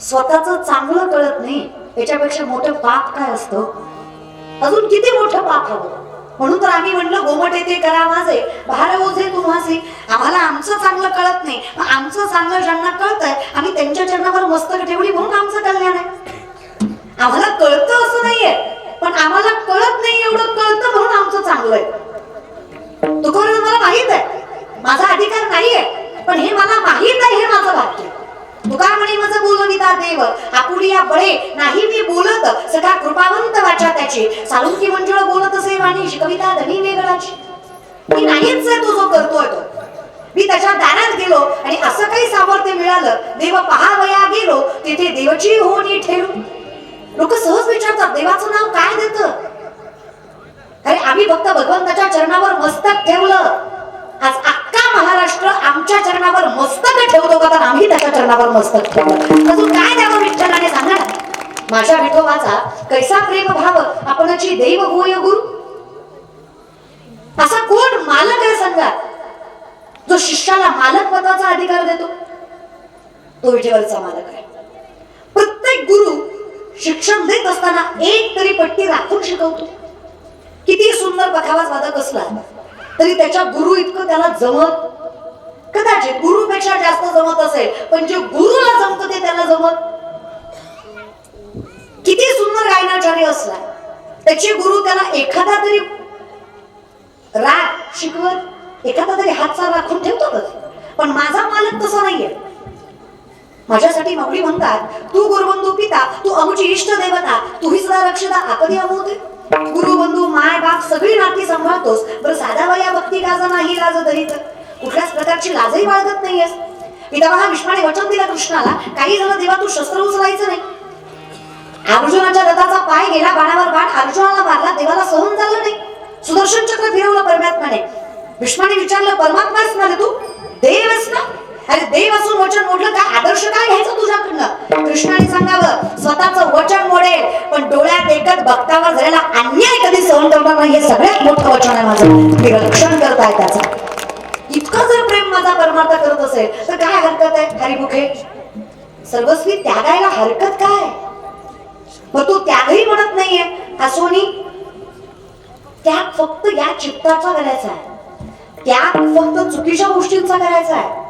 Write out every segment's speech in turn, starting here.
स्वतःच चांगलं कळत नाही. याच्यापेक्षा मोठं पाप काय असतं? अजून किती मोठं पाप हवं? म्हणून तर आम्ही म्हणलं गोमट येते करा माझे भार ओझे तुम्हाचे आम्हाला आमचं चांगलं कळत नाही. मग आमचं चांगलं ज्यांना कळतंय आम्ही त्यांच्या चरणावर मस्तक ठेवली म्हणून आमचं कल्याण आहे. आम्हाला कळतं असं नाहीये. पण आम्हाला कळत नाही एवढं कळतं म्हणून आमचं चांगलं आहे. तुकोबर मला माहीत आहे. माझा अधिकार नाहीये. पण हे मला माहीत आहे हे माझं वाक्य तुका म्हणे माझं बोलविता देव. आपुलिया बळे. नाही मी बोलत. सखा कृपावंत वाचा त्याची. सालुकी मंजुळ बोलत असे वाणी. कविता धनी वेगळाची. मी नाहीच तो जो करतोय तो. मी त्याच्या दारात गेलो आणि असं काही सामर्थ्य मिळालं. देव पहावया गेलो. तिथे देवची होणी ठेवू लोक सहज विचारतात देवाचं नाव काय देत? अरे आम्ही फक्त भगवंताच्या चरणावर मस्तक ठेवलं. आज अख्खा महाराष्ट्र आमच्या चरणावर मस्तक ठेवतो का तर आम्ही त्याच्या चरणावर मस्तक ठेवलं. अजून काय द्यावं विठ्ठलाने सांगा माझ्या विठोबाचा कैसा प्रेम भाव आपणाची देव होय गुरु? असा कोण मालक आहे संघात जो शिष्याला मालक पदाचा अधिकार देतो. तो विठेवरचा मालक आहे. प्रत्येक गुरु शिक्षण देत असताना एक तरी पट्टी राखून शिकवतो. किती सुंदर बखावाज वादक असला तरी त्याच्या गुरु इतकं त्याला जमत कदाचित गुरुपेक्षा जास्त जमत असेल पण जे गुरुला जमत ते त्याला जमत किती सुंदर गायनाचार्य असला त्याचे गुरु त्याला एखादा तरी राग शिकवत एखादा तरी हातचा राखून ठेवतोच पण माझा मालक तसा नाहीये. माझ्यासाठी माऊली म्हणतात तू गुरुबंधू पिता तू अमुची इष्ट देवता तू ही सदा रक्षता आपदी अमोते गुरुबंधू माय बाप सगळी नाती सांभाळतोस बरं साधा वया भक्ती गाजा नाही लाज धरीत कुठल्याच प्रकारची लाजही बाळगत नाहीयेस. पितामहा भीष्माने वचन दिलं कृष्णाला काही झालं देवा तू शस्त्र उचलायचं नाही. अर्जुनाच्या रथाचा पाय गेला बाणावर बाण अर्जुनाला मारला देवाला सहन झालं नाही. सुदर्शन चक्र फिरवलं परमात्माने भीष्माने विचारलं परमात्माच ना तू? देवच ना? अरे देव असून वचन मोडलं काय आदर्श काय घ्यायचं तुझ्याकडनं? कृष्णाने सांगावं स्वतःचं वचन मोडेल पण डोळ्यात एकच भक्तावर झालेला अन्याय कधी सहन करणार नाही हे सगळ्यात मोठं वचन आहे माझं. मी रक्षण करताय त्याचं. इतकं जर प्रेम माझा परमार्थ करत असेल तर काय हरकत आहे? हरिमुखे सर्वस्वी त्यागायला हरकत काय? मग तो त्यागही म्हणत नाहीये. असोनी त्याग फक्त या चित्ताचा करायचा आहे. त्याग फक्त चुकीच्या गोष्टींचा करायचा आहे.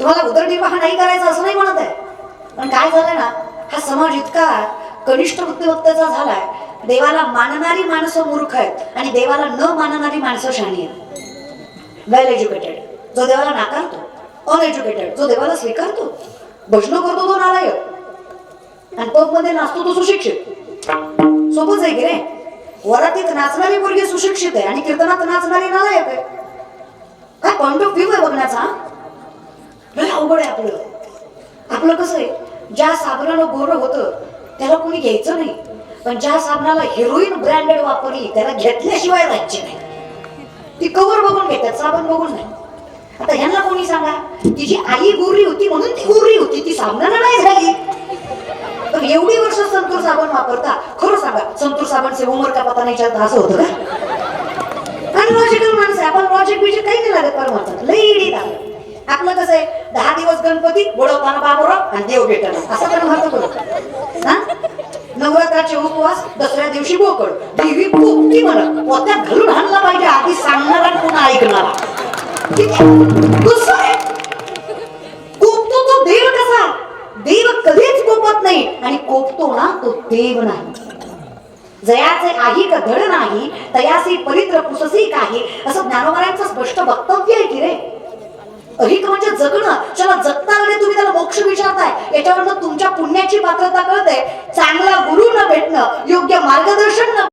तुम्हाला उदरनिर्वाह नाही करायचा असं नाही म्हणत आहे. पण काय झालं ना हा समाज इतका कनिष्ठ बुद्धिमत्तेचा झालाय. देवाला मानणारी माणसं मूर्ख आहेत आणि देवाला न मानणारी माणसं शहाणी आहेत. वेल एज्युकेटेड जो देवाला नाकारतो. अनएज्युकेटेड जो देवाला स्वीकारतो. भजन करतो तो नालायक. आणि पबमध्ये नाचतो तो सुशिक्षित. सोपंच आहे की रे वरातीत नाचणारी मुलगी सुशिक्षित आहे आणि कीर्तनात नाचणारी नालायक आहे. काय पॉइंट ऑफ व्ह्यू आहे बघण्याचा हा? लय अवघड आहे आपलं. आपलं कसं आहे? ज्या साबणाला गोरं होतं त्याला कोणी घ्यायचं नाही. पण ज्या साबणाला हिरोईन ब्रँडेड वापरली त्याला घेतल्याशिवाय राज्य नाही. ती कवर बघून घेतात साबण बघून नाही. आता ह्यांना कोणी सांगा तिची आई गोरी होती म्हणून ती गोरी होती ती साबणाला नाही झाली. एवढी वर्ष संतूर साबण वापरता खरं सांगा संतूर साबण से उमर का पता नाही असं होतं का? अनलॉजिकल माणसं आहे. आपण लॉजिक बिजिक काही नाही लागत परमार्थात लई इडी लागत आपलं कसं आहे दहा दिवस गणपती बोडवताना बाबूराव आणि देव भेटणार असं पण म्हणतो करू उपवास दसऱ्या दिवशी बोकड देवी पोपटी म्हणत पोत्यात घालून आणला पाहिजे. आधी सांगणारा आणि पुन्हा ऐकणारा कोपतो तो देव कसा? देव कधीच कोपत नाही आणि कोपतो ना तो देव नाही. जयाचे आही का धड नाही तयासी पवित्र पुससी काही असं ज्ञानोबारांचं स्पष्ट वक्तव्य आहे की रे? अधिक म्हणजे जगणं. चला याच्यावरनं तुमच्या पुण्याची पात्रता कळते चांगला गुरु न भेटणं योग्य मार्गदर्शन न